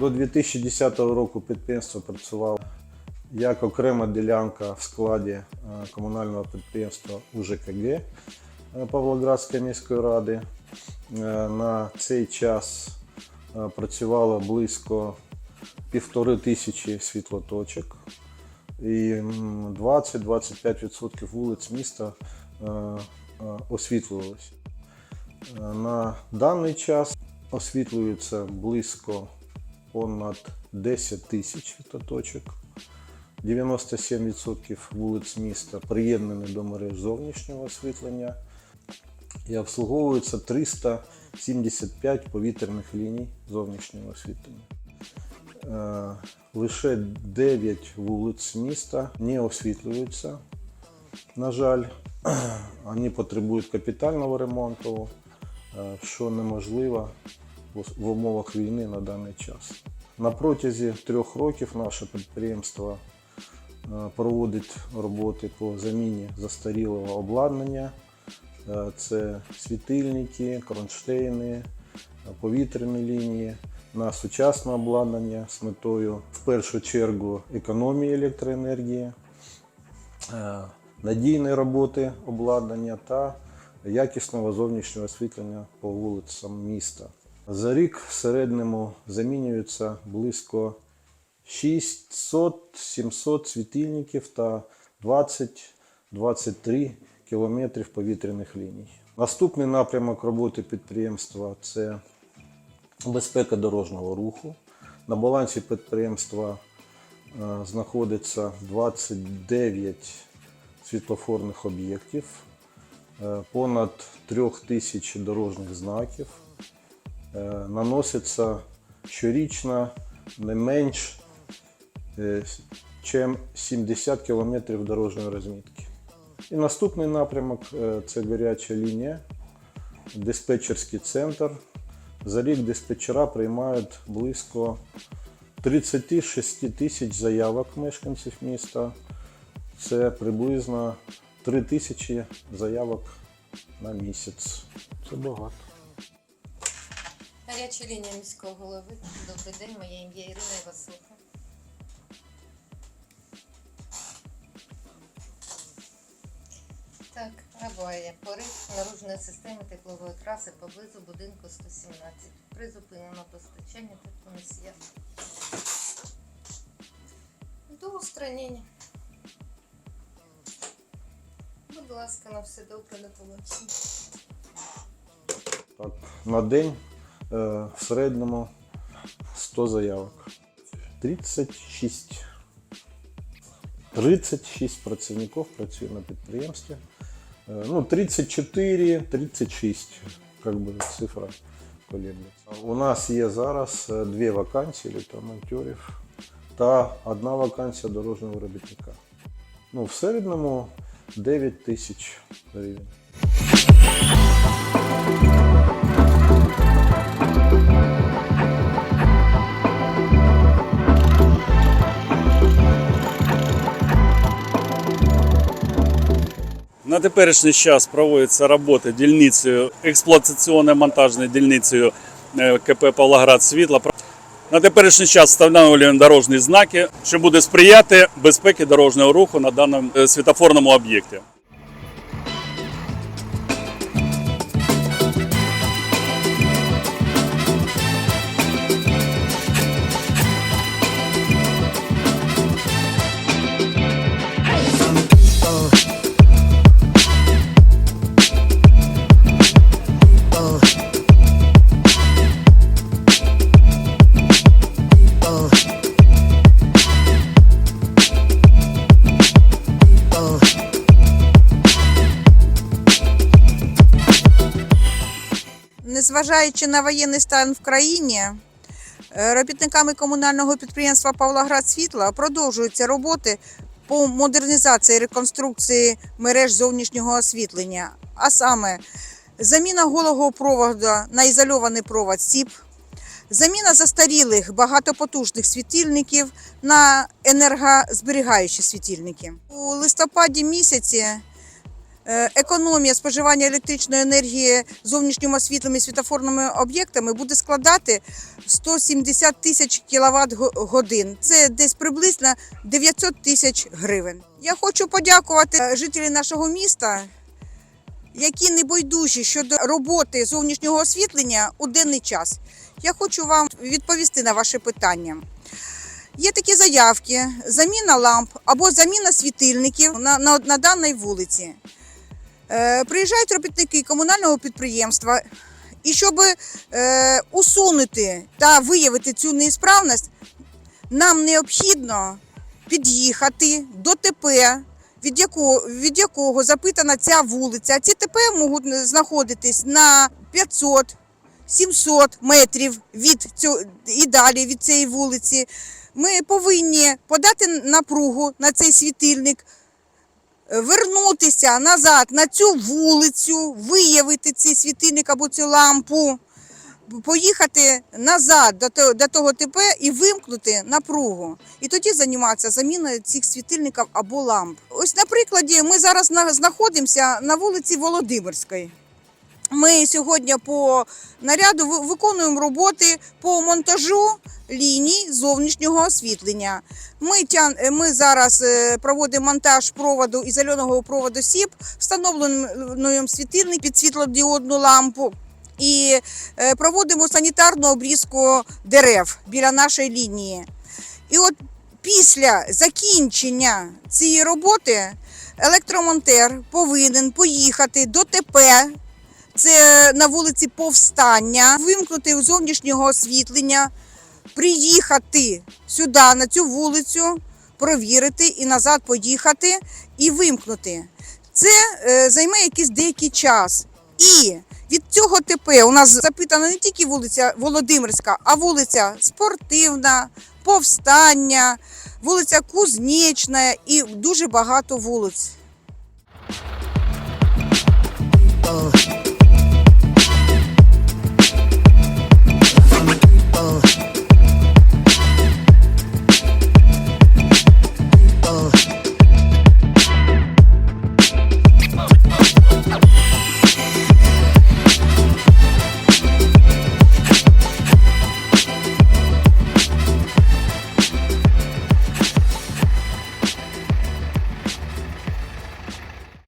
До 2010 року підприємство працювало як окрема ділянка в складі е, комунального підприємства УЖКГ е, Павлоградської міської ради. Е, На цей час працювало близько півтори тисячі світлоточок і 20-25% вулиць міста освітлювалися. Е, На даний час освітлюється близько понад 10 тисяч світлоточок. 97% вулиць міста приєднані до мереж зовнішнього освітлення і обслуговується 375 повітряних ліній зовнішнього освітлення. Е, Лише 9 вулиць міста не освітлюються. На жаль, вони потребують капітального ремонту, е, що неможливо в умовах війни на даний час. На протязі трьох років наше підприємство е, проводить роботи по заміні застарілого обладнання. Е, Це світильники, кронштейни, е, повітряні лінії на сучасне обладнання з метою в першу чергу економії електроенергії, надійної роботи обладнання та якісного зовнішнього освітлення по вулицям міста. За рік в середньому замінюється близько 600-700 світильників та 20-23 кілометрів повітряних ліній. Наступний напрямок роботи підприємства це безпека дорожнього руху. На балансі підприємства е, знаходиться 29 світлофорних об'єктів, е, понад 3 тисяч дорожніх знаків. Е, Наноситься щорічно не менш ніж 70 км дорожньої розмітки. І наступний напрямок е, це гаряча лінія, диспетчерський центр. За рік диспетчера приймають близько 36 тисяч заявок мешканців міста. Це приблизно 3 тисячі заявок на місяць. Це багато. Гаряча лінія міського голови. Добрий день, моє ім'я Ірина Івасилка. Так, аварія. Порив наружної системи теплової траси поблизу будинку 117. Призупинено постачання теплоносія. До устранення. Будь ласка, на все добре, до побачення. На день в середньому 100 заявок. 36. 36 працівників працює на підприємстві. Е, Ну, 34, 36, как бы цифра колеблется. У нас є зараз е, дві вакансії електромонтерів та одна вакансія дорожнього робітника. Ну, в середньому 9 тисяч гривень. На теперішній час проводяться роботи дільницею, експлуатаційно-монтажною дільницею е, КП Павлоград Світла. На теперішній час встановлюємо дорожні знаки, що буде сприяти безпеці дорожнього руху на даному е, світофорному об'єкті. Незважаючи на воєнний стан в країні, е, робітниками комунального підприємства Павлоград Світла продовжуються роботи по модернізації і реконструкції мереж зовнішнього освітлення, а саме заміна голого проводу на ізольований провод СІП, заміна застарілих багатопотужних світильників на енергозберігаючі світильники. У листопаді місяці економія споживання електричної енергії зовнішнім і світофорними об'єктами буде складати 170 тисяч кіловат годин. Це десь приблизно 900 тисяч гривень. Я хочу подякувати е, жителям нашого міста, які не байдужі щодо роботи зовнішнього освітлення у денний час. Я хочу вам відповісти на ваше питання. Є такі заявки: заміна ламп або заміна світильників на, на, на даній вулиці. Е, приїжджають робітники комунального підприємства, і щоб е, усунути та виявити цю неісправність, нам необхідно під'їхати до ТП, від якого, від якого запитана ця вулиця. Ці ТП можуть знаходитись на 500 700 метрів від цього і далі від цієї вулиці. Ми повинні подати напругу на цей світильник, вернутися назад на цю вулицю, виявити цей світильник або цю лампу, поїхати назад до того, ТП і вимкнути напругу. І тоді займатися заміною цих світильників або ламп. Ось на прикладі ми зараз знаходимося на вулиці Володимирської. Ми сьогодні по наряду виконуємо роботи по монтажу ліній зовнішнього освітлення. Ми, тян, е, ми зараз е, проводимо монтаж проводу ізольованого проводу СІП, встановлюємо світильник під світлодіодну лампу і е, проводимо санітарну обрізку дерев біля нашої лінії. І от після закінчення цієї роботи електромонтер повинен поїхати до ТП це на вулиці Повстання, вимкнути зовнішнього освітлення, приїхати сюди, на цю вулицю, провірити і назад поїхати і вимкнути. Це е, займе якийсь деякий час. І від цього ТП у нас запитана не тільки вулиця Володимирська, а вулиця Спортивна, Повстання, вулиця Кузнечна і дуже багато вулиць.